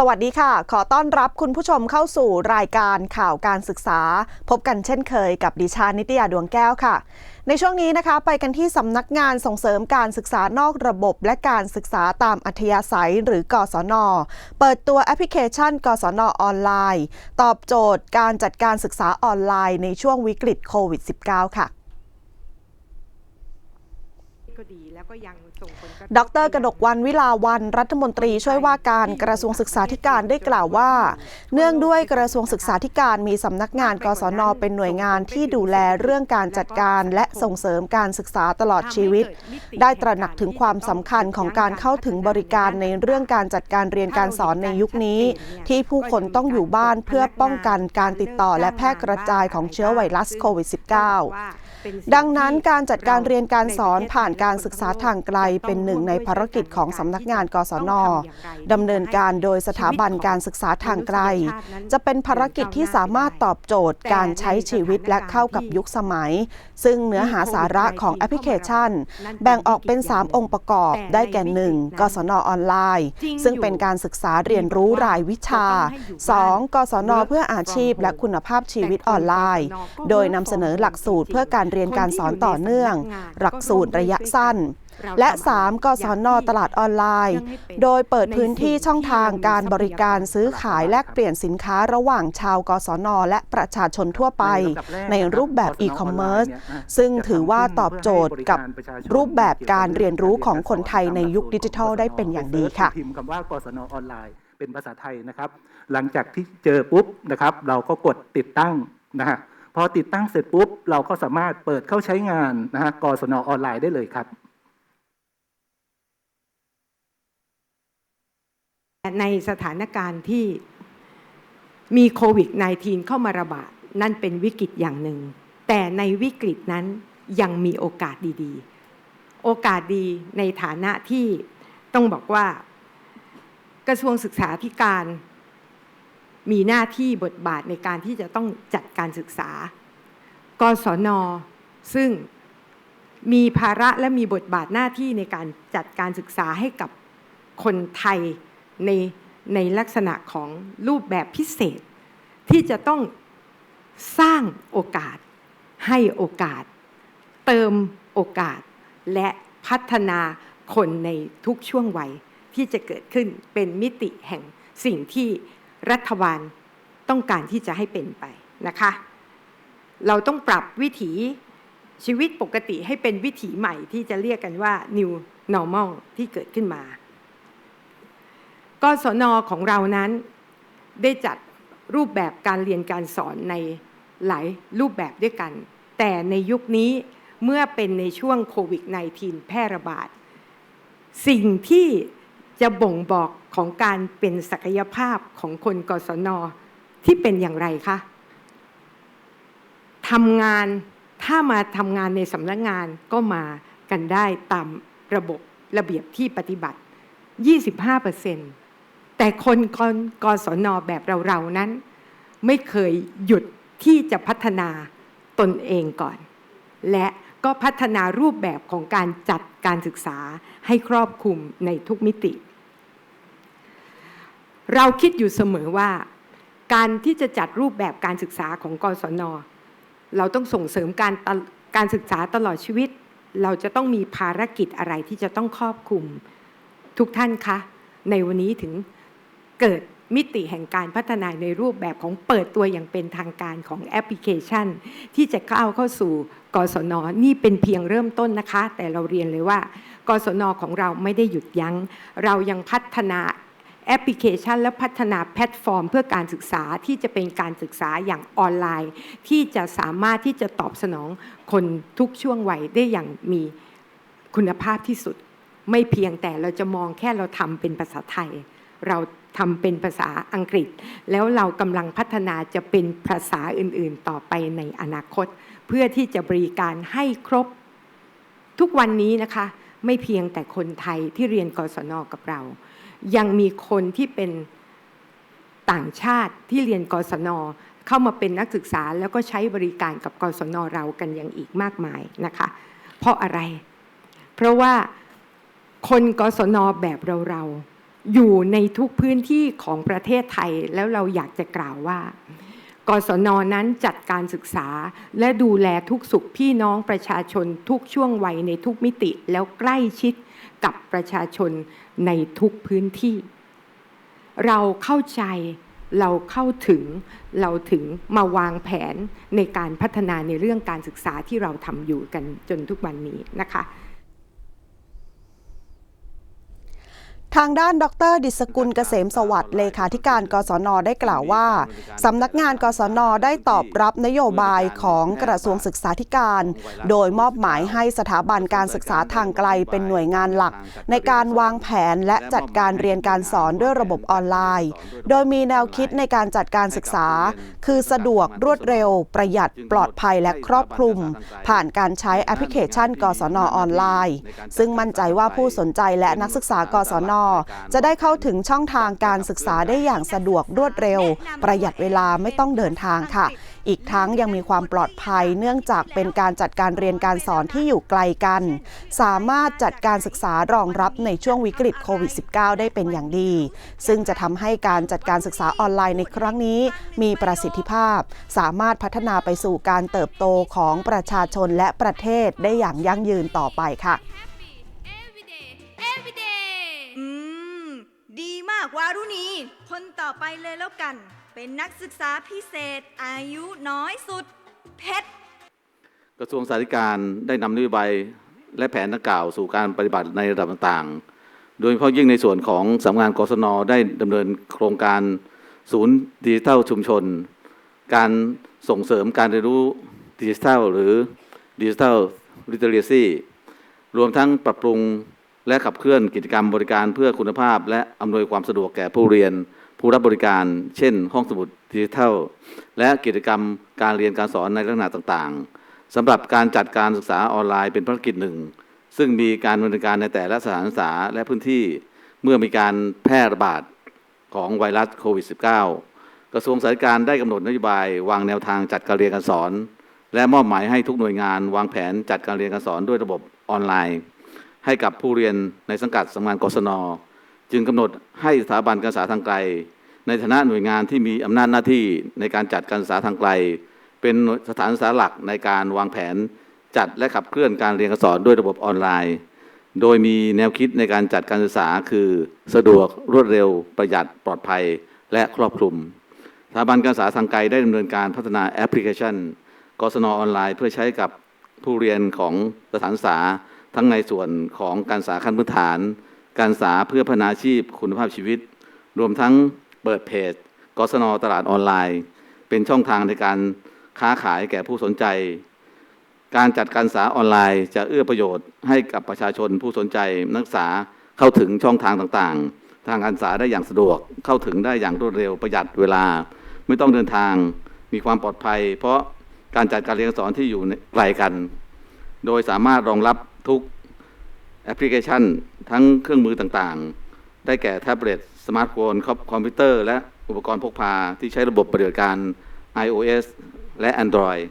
สวัสดีค่ะ ขอต้อนรับคุณผู้ชมเข้าสู่รายการข่าวการศึกษา พบกันเช่นเคยกับดิฉันนิตยาดวงแก้วค่ะ ในช่วงนี้นะคะไปกันที่สำนักงานส่งเสริมการศึกษานอกระบบ และการศึกษาตามอัธยาศัยหรือกศน เปิดตัวแอปพลิเคชัน กศนออนไลน์ ตอบโจทย์การจัดการศึกษาออนไลน์ในช่วงวิกฤตโควิด -19 ค่ะ ก็ดี แล้วก็ยังส่งผลกระทบดรกนกวันวิลาวันรัฐมนตรีช่วยว่าการกระทรวงศึกษาธิการได้กล่าวว่า เนื่องด้วยกระทรวงศึกษาธิการมีสำนักงานกศนเป็นหน่วยงานที่ดูแลเรื่องการจัดการและส่งเสริมการศึกษาตลอดชีวิต ได้ตระหนักถึงความสำคัญของการเข้าถึงบริการในเรื่องการจัดการเรียนการสอนในยุคนี้ ที่ผู้คนต้องอยู่บ้านเพื่อป้องกันการติดต่อและแพร่กระจายของเชื้อไวรัสโควิด -19 ดังนั้นการจัดการเรียนการสอนผ่านการศึกษาทางไกลเป็นหนึ่งในภารกิจของสำนักงานกศนดำเนินการโดยสถาบันการศึกษาทางไกล จะเป็นภารกิจที่สามารถตอบโจทย์การใช้ชีวิตและเข้ากับยุคสมัย ซึ่งเนื้อหาสาระของแอปพลิเคชัน แบ่งออกเป็น 3 องค์ประกอบได้แก่ 1. กศนออนไลน์ ซึ่งเป็นการศึกษาเรียนรู้รายวิชา 2. กศนเพื่ออาชีพและคุณภาพชีวิตออนไลน์ โดยนำเสนอหลักสูตรเพื่อการเรียนการสอนต่อเนื่อง หลักสูตรระยะสั้น และ 3. กศนตลาดออนไลน์ โดยเปิดพื้นที่ช่องทางการบริการซื้อขายแลกเปลี่ยนสินค้าระหว่างชาวกศนและประชาชนทั่วไป ในรูปแบบอีคอมเมิร์ซซึ่งถือว่าตอบโจทย์กับรูปแบบการเรียนรู้ของคนไทยในยุคดิจิทัลได้เป็นอย่างดีค่ะพิมพ์คำว่ากศนออนไลน์เป็นภาษาไทยนะครับ หลังจากที่เจอปุ๊บนะครับ เราก็กดติดตั้งนะฮะ พอติดตั้งเสร็จปุ๊บ เราก็สามารถเปิดเข้าใช้งานนะฮะกศนออนไลน์ได้เลยครับในสถานการณ์ที่มีโควิด -19 เข้ามาระบาด นั่นเป็นวิกฤตอย่างหนึ่ง แต่ในวิกฤตนั้นยังมีโอกาสดีๆ โอกาสดีในฐานะที่ต้องบอกว่า กระทรวงศึกษาธิการ มีหน้าที่บทบาทในการที่จะต้องจัดการศึกษากศน ซึ่งมีภาระและมีบทบาทหน้าที่ในการจัดการศึกษาให้กับคนไทยในในลักษณะของรูปแบบพิเศษ ที่จะต้องสร้างโอกาส ให้โอกาส เติมโอกาส และพัฒนาคนในทุกช่วงวัยที่จะเกิดขึ้นเป็นมิติแห่งสิ่งที่ รัฐบาลต้องการที่จะให้เป็นไปนะคะ เราต้องปรับวิถีชีวิตปกติให้เป็นวิถีใหม่ที่จะเรียกกันว่า new normal ที่เกิดขึ้นมากศนของเรานั้นได้จัดรูปแบบการเรียนการสอนในหลายรูปแบบด้วยกัน แต่ในยุคนี้เมื่อเป็นในช่วงโควิด -19 แพร่ระบาด สิ่งที่ จะบ่งบอกของการเป็นศักยภาพของคนกศนที่เป็นอย่างไรคะทำงานถ้ามาทำงานในสำนักงานก็มากันได้ตามระบบระเบียบที่ปฏิบัติ 25%แต่คนกกศนแบบเราๆนั้น ไม่เคยหยุดที่จะพัฒนาตนเองก่อน และก็พัฒนารูปแบบของการจัดการศึกษาให้ครอบคลุมในทุกมิติ เราคิดอยู่เสมอว่า การที่จะจัดรูปแบบการศึกษาของกศน เราต้องส่งเสริมการการศึกษาตลอดชีวิต เราจะต้องมีภารกิจอะไรที่จะต้องครอบคลุม ทุกท่านคะ ในวันนี้ถึงเกิดมิติแห่งการพัฒนาในรูปแบบของเปิดตัวอย่างเป็นทางการของแอปพลิเคชัน ที่จะก้าเข้าสู่กศนนี่เป็นเพียงเริ่มต้นนะคะ แต่เราเรียนเลยว่ากศนของเราไม่ได้หยุดยัง้ง เรายังพัฒนา แอปพลิเคชัน และพัฒนาแพลตฟอร์ม เพื่อการศึกษาที่จะเป็นการศึกษาอย่างออนไลน์ ที่จะสามารถที่จะตอบสนองคนทุกช่วงวัยได้อย่างมีคุณภาพที่สุด ไม่เพียงแต่เราจะมองแค่เราทำเป็นภาษาไทย เราทำเป็นภาษาอังกฤษ แล้วเรากำลังพัฒนาจะเป็นภาษาอื่น ๆ ต่อไปในอนาคต เพื่อที่จะบริการให้ครบทุกวันนี้นะคะ ไม่เพียงแต่คนไทยที่เรียนกศนกับเรา ยังมีคนที่เป็นต่างชาติที่เรียนกศนเข้ามาเป็นนักศึกษาแล้วก็ใช้บริการกับกศนเรากันอย่างอีกมากมายนะคะ เพราะอะไร เพราะว่าคนกศนแบบเราเราอยู่ในทุกพื้นที่ของประเทศไทยแล้วเราอยากจะกล่าวว่ากศนนั้นจัดการศึกษาและดูแลทุกสุขพี่น้องประชาชนทุกช่วงวัยในทุกมิติแล้วใกล้ชิด กับประชาชนในทุกพื้นที่ เราเข้าใจเราเข้าถึงเราถึงมาวางแผนในการพัฒนาในเรื่องการศึกษาที่เราทำอยู่กันจนทุกวันนี้นะคะ ทางด้านดร ดิษกุลเกษมสวัสดิ์เลขาธิการ กศน ได้กล่าวว่า สำนักงานกศน ได้ตอบรับนโยบายของกระทรวงศึกษาธิการ โดยมอบหมายให้สถาบันการศึกษาทางไกลเป็นหน่วยงานหลัก ในการวางแผนและจัดการเรียนการสอนด้วยระบบออนไลน์ โดยมีแนวคิดในการจัดการศึกษา คือสะดวกรวดเร็ว ประหยัดปลอดภัยและครอบคลุม ผ่านการใช้แอปพลิเคชัน กศนออนไลน์ ซึ่งมั่นใจว่าผู้สนใจและนักศึกษากศนจะได้เข้าถึงช่องทางการศึกษาได้อย่างสะดวกรวดเร็ว ประหยัดเวลาไม่ต้องเดินทางค่ะ อีกทั้งยังมีความปลอดภัยเนื่องจากเป็นการจัดการเรียนการสอนที่อยู่ไกลกัน สามารถจัดการศึกษารองรับในช่วงวิกฤตโควิด -19 ได้เป็นอย่างดี ซึ่งจะทำให้การจัดการศึกษาออนไลน์ในครั้งนี้ มีประสิทธิภาพ สามารถพัฒนาไปสู่การเติบโตของประชาชนและประเทศได้อย่างยั่งยืนต่อไปค่ะ วารุณีคนต่อไปเลยแล้วกัน เป็นนักศึกษาพิเศษอายุน้อยสุด เพชร กระทรวงสาธารณการได้นำนโยบายและแผนดังกล่าวสู่การปฏิบัติในระดับต่างๆ โดยเฉพาะยิ่งในส่วนของสำนักงานกศนได้ดำเนินโครงการศูนย์ดิจิทัลชุมชน การส่งเสริมการเรียนรู้ดิจิทัลหรือดิจิทัลลิเทเรซีรวมทั้งปรับปรุง และขับเคลื่อนกิจกรรมบริการเพื่อคุณภาพ และอำนวยความสะดวกแก่ผู้เรียน ผู้รับบริการ เช่น ห้องสมุดดิจิทัล และกิจกรรมการเรียนการสอนในลักษณะต่างๆสำหรับการจัดการศึกษาออนไลน์เป็นภารกิจหนึ่ง ซึ่งมีการดำเนินการในแต่ละสถานศึกษาและพื้นที่เมื่อมีการแพร่ระบาดของไวรัสโควิด -19 กระทรวงสาธารณการได้กำหนดนโยบาย วางแนวทางจัดการเรียนการสอน และมอบหมายให้ทุกหน่วยงาน วางแผนจัดการเรียนการสอนด้วยระบบออนไลน์ ให้กับผู้เรียนในสังกัดสำนักงานกศน จึงกำหนดให้สถาบันการศึกษาทางไกล ในฐานะหน่วยงานที่มีอำนาจหน้าที่ในการจัดการศึกษาทางไกล เป็นสถานศึกษาหลักในการวางแผนจัดและขับเคลื่อนการเรียนการสอนด้วยระบบออนไลน์ โดยมีแนวคิดในการจัดการศึกษาคือสะดวกรวดเร็ว ประหยัดปลอดภัย และครอบคลุมสถาบันการศึกษาทางไกลได้ดำเนินการพัฒนาแอปพลิเคชันกศนออนไลน์ เพื่อใช้กับผู้เรียนของสถานศึกษา ทั้งในส่วนของการศึกษาขั้นพื้นฐาน การศึกษาเพื่อพัฒนาชีพคุณภาพชีวิต รวมทั้งเปิดเพจกศนตลาดออนไลน์ เป็นช่องทางในการค้าขายแก่ผู้สนใจ การจัดการศึกษาออนไลน์จะเอื้อประโยชน์ให้กับประชาชนผู้สนใจนักศึกษาเข้าถึงช่องทางต่างๆ ทางการศึกษาได้อย่างสะดวกเข้าถึงได้อย่างรวดเร็วประหยัดเวลา ไม่ต้องเดินทางมีความปลอดภัย เพราะการจัดการเรียนการสอนที่อยู่ไกลกัน โดยสามารถรองรับ ทุกแอปพลิเคชัน ทั้งเครื่องมือต่างๆ ได้แก่แท็บเล็ตสมาร์ทโฟนคอมพิวเตอร์ และอุปกรณ์พกพาที่ใช้ระบบปฏิบัติการ iOS และ Android